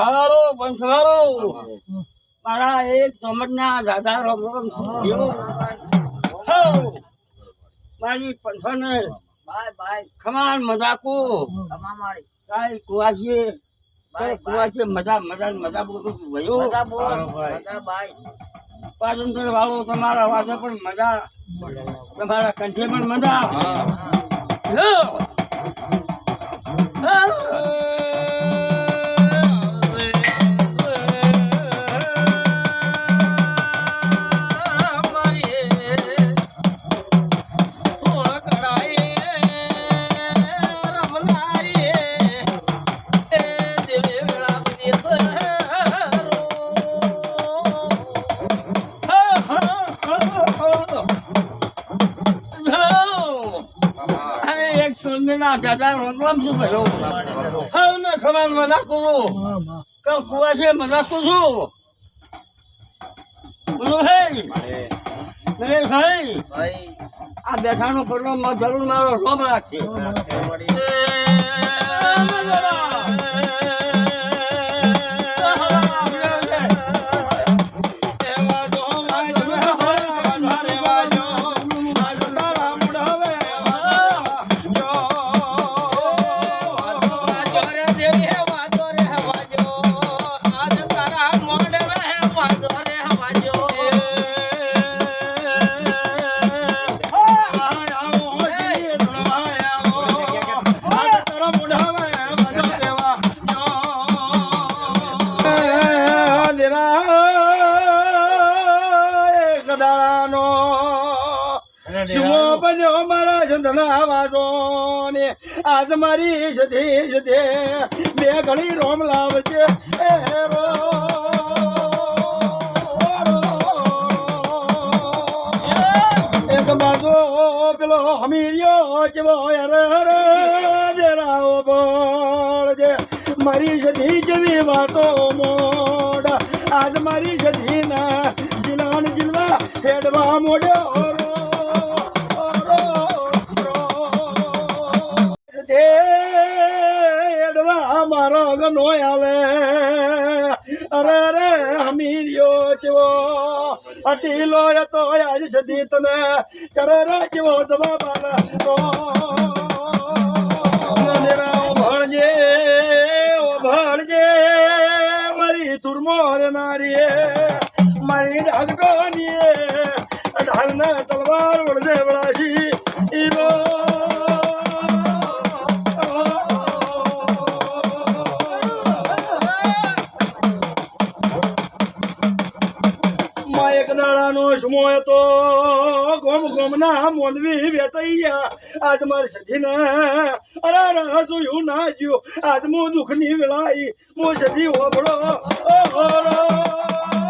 સભાવાળો પણ મારા એક સમજના દાદા રામ રામ દેવો હો. મારી ભાઈ ખમાન મજાકો. તમા મારી. કાંઈ કુવાસીએ કુવાસીએ મજા મજા મજા બોલું છું બાય. પાજંતર વાળો તમારા વાદે પણ મજા તમારા કંઠે પણ મજા. હો. અરે એક સોંદના દાદા રામ રામ છું ભયો હવે ને ખમાન મજા કરું કે કુવાસે મજા કરું બોલો હે નરેશભાઈ ભાઈ આ બેઠાનો પડલો જરૂર મારો રોમ રાખશે સુમો બન્યો મારા સંતના વાજો ને? આજ મારી સધે સધે બે ઘડી રોમ લાવજે. એ રો એક બાજુ પેલો હમીરિયો ચવો રે રે દેરાઓ બોળજે. મારી સધી જેવી વાતો મોડ આજ મારી સધી ના જીલાણ જીલવા હેડવા મોડ્યો રો રો રો સધે હેડવા મારો ગનો આવે. અરે રે હમીરિયો ચવો અટીલો તો આજ સદી તને ચરે રે ચવો જવા આલે વળજે વળાશી ઈરો માં એક દાડાનો સમોય તો ગોમ ગોમના મોનવી વેટૈયા આજ માર સધીને અરે જોયું ના જ્યો આજ મો દુઃખની વેળાઈ મો સધી ઓભળો ઓહો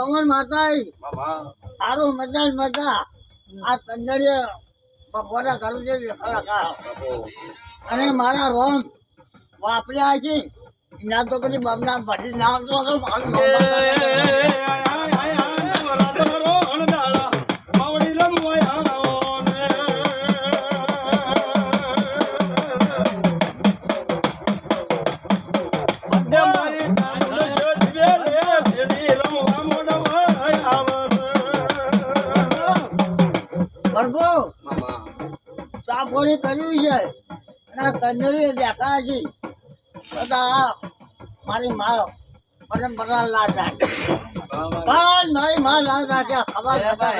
હું ભગવાન માતા સારું મજા મજા. આ તંદડીએ બપોરા કરું છે અને મારા રોમ વાપર્યા છે. ના તો કદી બમના ભજી ના આવતો સાફોડી કર્યું છે. અને કંજરી દેખા છે બધા મારી મા પરંપરા ના રાખે. પણ નહીં મા લાજ રાખ્યા ખબર બધા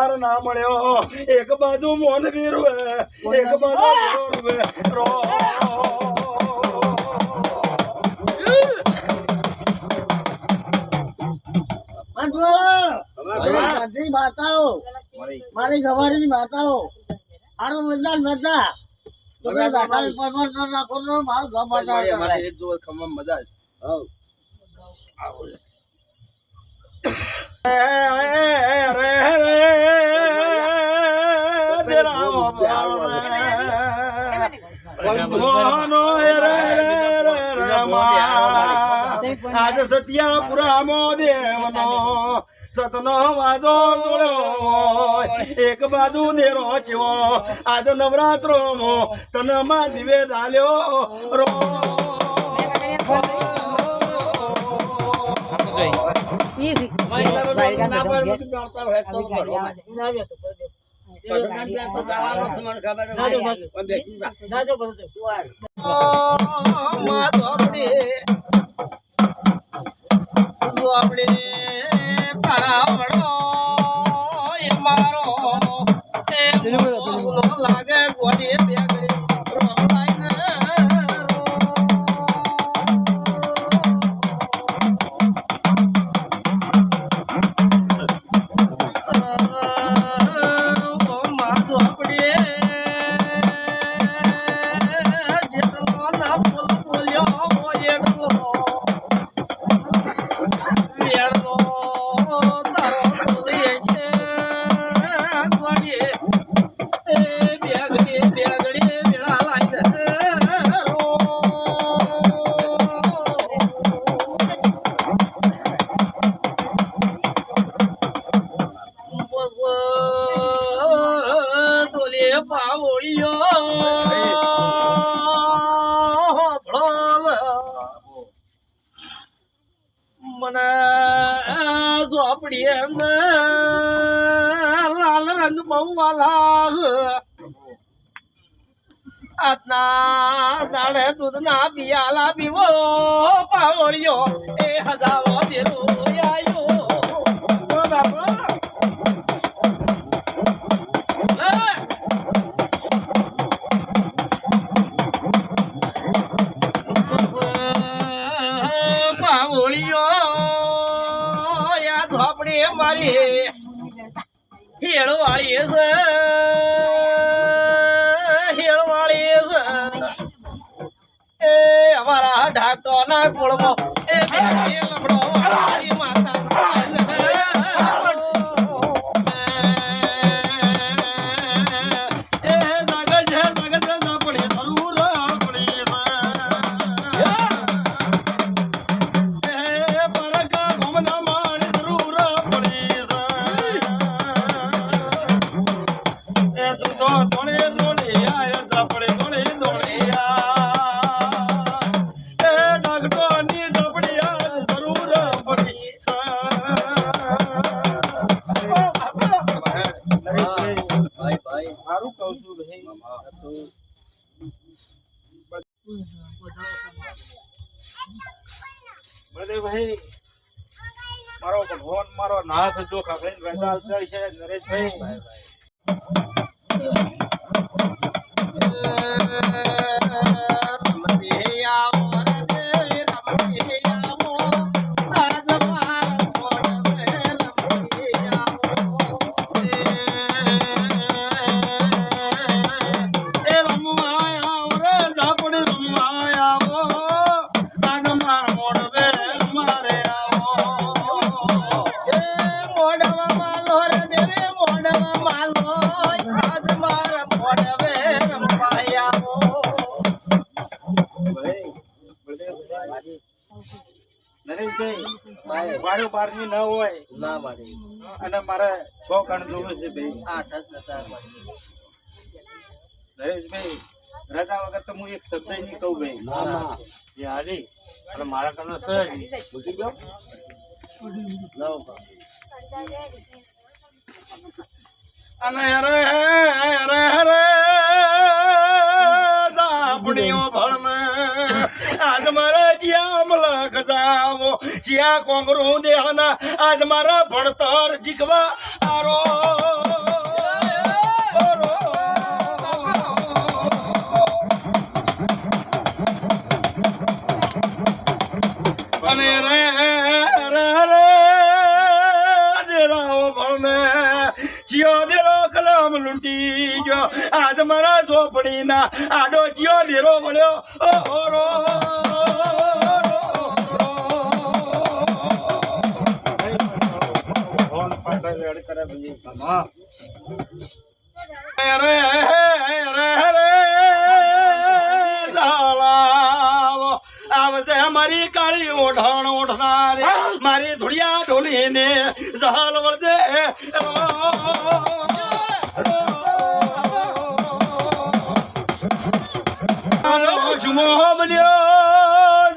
પાર ના મળ્યો. એક બાજુ મોન વીરવે એક બાજુ રો. બધી માતાઓ મારી ગવારીની માતાઓ મારું બધા મજા મજા મારું ગમ બધા આજ સત્યાપુરામાં દેવનો સતનો વાદો જોડ્યો એક બાજુ નેરો ચીવો આજ નવરાત્રો માં દિવે ધાલ્યો રો લાગે ડોલે પાવળિયો મને ઝોપડી એમ લાલ રંગ બહુ વાલા આજના દાડે દૂધના પિયાલા પીવો પાવળીઓ એ હજારો દેલું આયો મારી છે નરેશભાઈ. વારો બારની ન હોય. ના મારે અને મારે છ કણ જોવે છે ભાઈ આઠ જ નતા નરેશભાઈ રજા વગર તો હું એક શબ્દ નહીં કહું ભાઈ. ના હાલી અને મારા કને સહજ મૂકી દો. લાવો અને અરે અરે અરે દાપણીઓ ભણ આજ મારે અમલક જાવો જ્યાં કોંગરો દેહના આજ મારા ભણતર શીખવા આરો. અને રે રે રે દેરાઓ ભણને જીઓ દેરો કલમ લૂંટી ગયો. આજ મારા ઝોપડીના આડો જીઓ દેરો મળ્યો ઓહો રો રે રે રે ઝાલાવો આવજે મારી કાળી ઓઢણ ઓઢનારે મારી ધુડિયા ઢોલીને ઝાલ વળજે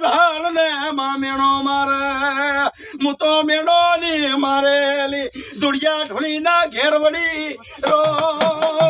ઝાલ ને માં મેણો મારે હું તો મેળો ની મારેલી ધુડિયા ઢોલી ના ઘેર વળી રો.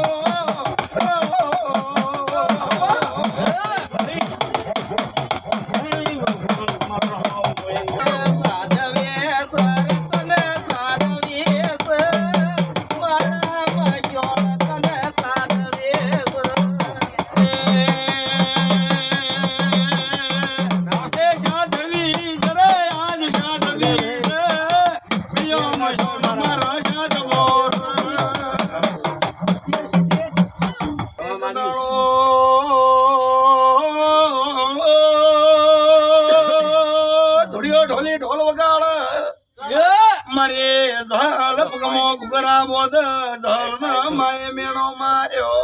પગમો ગુગરા બોધ ઝાલ ના માએ મેણો માર્યો.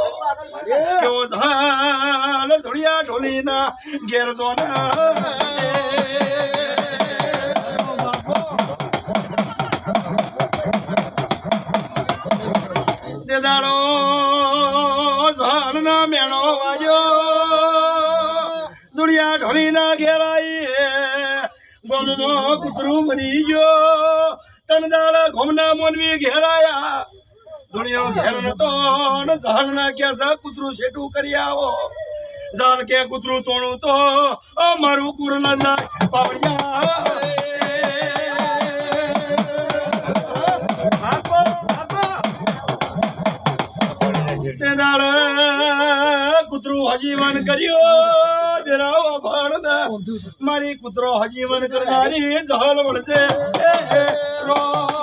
કેવો ઝાલ ધુડિયા ઢોલીના ઘેર તે દાડો ઝાલ ના મેણો વાજો દુનિયા ઢોલી ના ઘેરાઈ ગોમનો કૂતરું ગયો. તન દાડા ગોમના મોનવી ઘેરાયા. દુનિયો ઘેર નતો, ને ઝાલ ના કે સા, કૂતરું શેટું કરી આવો. ઝાલ કે કૂતરું તોણું તો મારું કુર ના પાવડિયા. કૂતરું હજીવન કર્યો, દેરાવો ભાણ મારી કૂતરો હજીવન કરનારી જહલ વળજે strong.